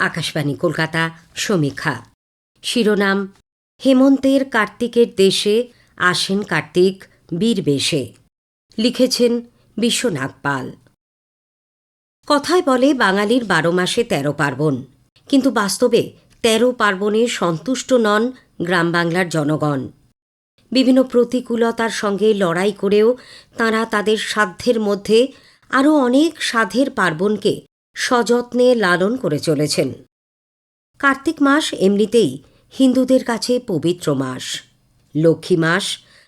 আকাশবাণী, কলকাতা, সমীক্ষা। শিরোনাম, হেমন্তের কার্তিকের দেশে আসেন কার্তিক বীরবেশে। লিখেছেন বিশ্বনাথ পাল। কথায় বলে বাঙালির বারো মাসে তেরো পার্বণ, কিন্তু বাস্তবে তেরো পার্বণে সন্তুষ্ট নন গ্রাম বাংলার জনগণ। বিভিন্ন প্রতিকূলতার সঙ্গে লড়াই করেও তাঁরা তাদের সাধ্যের মধ্যে আরও অনেক সাধের পার্বণকে সযত্নে লালন করে চলেছেন। কার্তিক মাস এমনিতেই হিন্দুদের কাছে পবিত্র মাস। লক্ষ্মী মাস,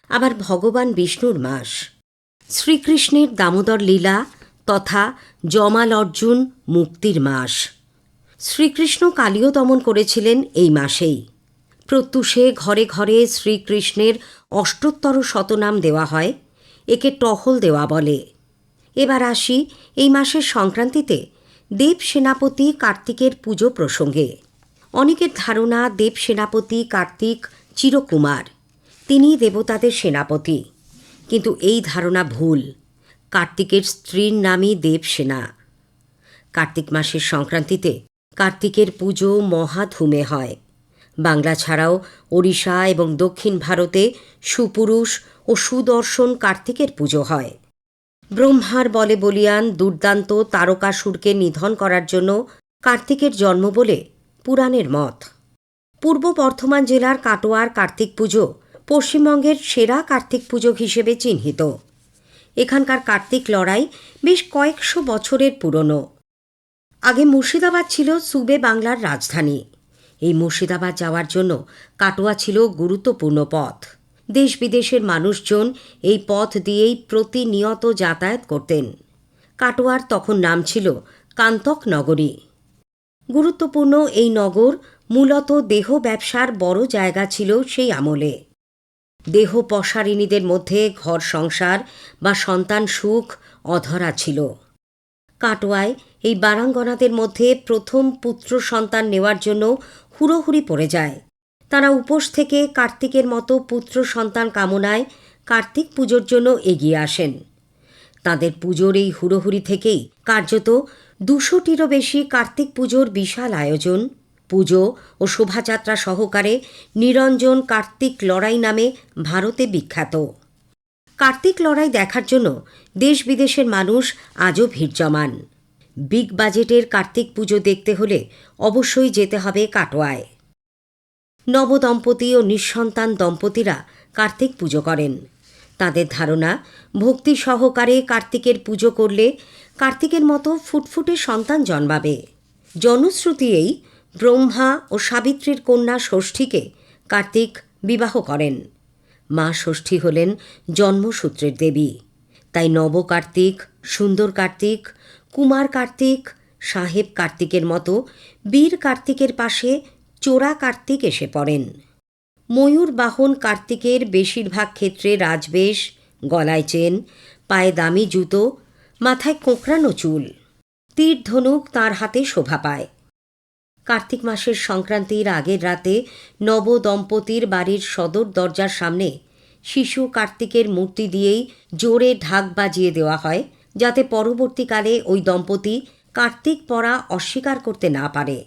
আবার ভগবান বিষ্ণুর মাস। শ্রীকৃষ্ণের দামোদর লীলা তথা জমাল অর্জুন মুক্তির মাস। শ্রীকৃষ্ণ কালীয় দমন করেছিলেন এই মাসেই। প্রত্যুষে ঘরে ঘরে শ্রীকৃষ্ণের অষ্টোত্তর শতনাম দেওয়া হয়, একে টহল দেওয়া বলে। এবার আসি এই মাসের সংক্রান্তিতে দেব সেনাপতি কার্তিকের পুজো প্রসঙ্গে। অনেকের ধারণা, দেব সেনাপতি কার্তিক চিরকুমার। তিনি দেবতাদের সেনাপতি। কিন্তু এই ধারণা ভুল। কার্তিকের স্ত্রীর নামই দেবসেনা কার্তিক মাসের সংক্রান্তিতে কার্তিকের পুজো মহাধুমে হয়। বাংলা ছাড়াও ওড়িশা এবং দক্ষিণ ভারতে সুপুরুষ ও সুদর্শন কার্তিকের পুজো হয়। ব্রহ্মার বলে বলিয়ান দুর্দান্ত তারকাসুরকে নিধন করার জন্য কার্তিকের জন্ম বলে পুরাণের মত। পূর্ব বর্ধমান জেলার কাটোয়ার কার্তিক পুজো পশ্চিমবঙ্গের সেরা কার্তিক পুজো হিসেবে চিহ্নিত। এখানকার কার্তিক লড়াই বেশ কয়েকশো বছরের পুরনো। আগে মুর্শিদাবাদ ছিল সুবে বাংলার রাজধানী। এই মুর্শিদাবাদ যাওয়ার জন্য কাটোয়া ছিল গুরুত্বপূর্ণ পথ। দেশ বিদেশের মানুষজন এই পথ দিয়েই প্রতিনিয়ত যাতায়াত করতেন। কাটোয়ার তখন নাম ছিল কান্তক নগরী। গুরুত্বপূর্ণ এই নগর মূলত দেহ ব্যবসার বড় জায়গা ছিল সেই আমলে। দেহ পশারিণীদের মধ্যে ঘর সংসার বা সন্তান সুখ অধরা ছিল। কাটোয়ায় এই বারাঙ্গনাদের মধ্যে প্রথম পুত্র সন্তান নেওয়ার জন্য হুড়োহুড়ি পড়ে যায়। তারা উপোস থেকে কার্তিকের মতো পুত্র সন্তান কামনায় কার্তিক পুজোর জন্য এগিয়ে আসেন। তাদের পুজোর এই হুড়োহুড়ি থেকেই কার্যত দুশোটিরও বেশি কার্তিক পুজোর বিশাল আয়োজন, পুজো ও শোভাযাত্রা সহকারে নিরঞ্জন কার্তিক লড়াই নামে ভারতে বিখ্যাত। কার্তিক লড়াই দেখার জন্য দেশ বিদেশের মানুষ আজও ভিড় জমান। বিগ বাজেটের কার্তিক পুজো দেখতে হলে অবশ্যই যেতে হবে কাটোয়ায়। নবদম্পতি ও নিঃসন্তান দম্পতিরা কার্তিক পুজো করেন। তাদের ধারণা, ভক্তি সহকারে কার্তিকের পুজো করলে কার্তিকের মতো ফুটফুটে সন্তান জন্মাবে। জনশ্রুতি এই ব্রহ্মা ও সাবিত্রীর কন্যা ষষ্ঠীকে কার্তিক বিবাহ করেন। মা ষষ্ঠী হলেন জন্মসূত্রের দেবী। তাই নব কার্তিক, সুন্দর কার্তিক, কুমার কার্তিক, সাহেব কার্তিকের মতো বীর কার্তিকের পাশে চোরা কার্তিক এসে পড়েন। ময়ূর বাহন কার্তিকের বেশিরভাগ ক্ষেত্রে রাজবেশ, গলায় চেন, পায়ে দামি জুতো, মাথায় কোঁকড়ানো চুল। তীর ধনুক তাঁর হাতে শোভা পায়। কার্তিক মাসের সংক্রান্তির আগের রাতে নব দম্পতির বাড়ির সদর দরজার সামনে শিশু কার্তিকের মূর্তি দিয়েই জোরে ঢাক বাজিয়ে দেওয়া হয়, যাতে পরবর্তীকালে ওই দম্পতি কার্তিক পড়া অস্বীকার করতে না পারে।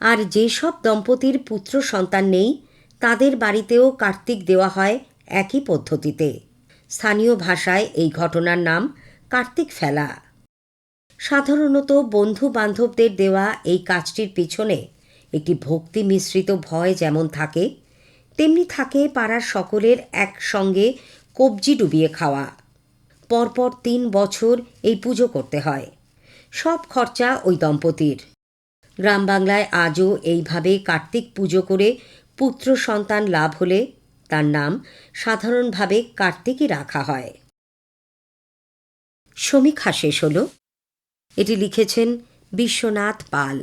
আর যেসব দম্পতির পুত্র সন্তান নেই, তাদের বাড়িতেও কার্তিক দেওয়া হয় একই পদ্ধতিতে। স্থানীয় ভাষায় এই ঘটনার নাম কার্তিক ফেলা। সাধারণত বন্ধু বান্ধবদের দেওয়া এই কাজটির পিছনে একটি ভক্তি মিশ্রিত ভয় যেমন থাকে, তেমনি থাকে পাড়ার সকলের একসঙ্গে কবজি ডুবিয়ে খাওয়া। পরপর তিন বছর এই পুজো করতে হয়। সব খরচা ওই দম্পতির। গ্রাম বাংলায় আজও এইভাবে কার্তিক পুজো করে পুত্র সন্তান লাভ হলে তার নাম সাধারণভাবে কার্তিকই রাখা হয়। সমীক্ষা শেষ হল। এটি লিখেছেন বিশ্বনাথ পাল।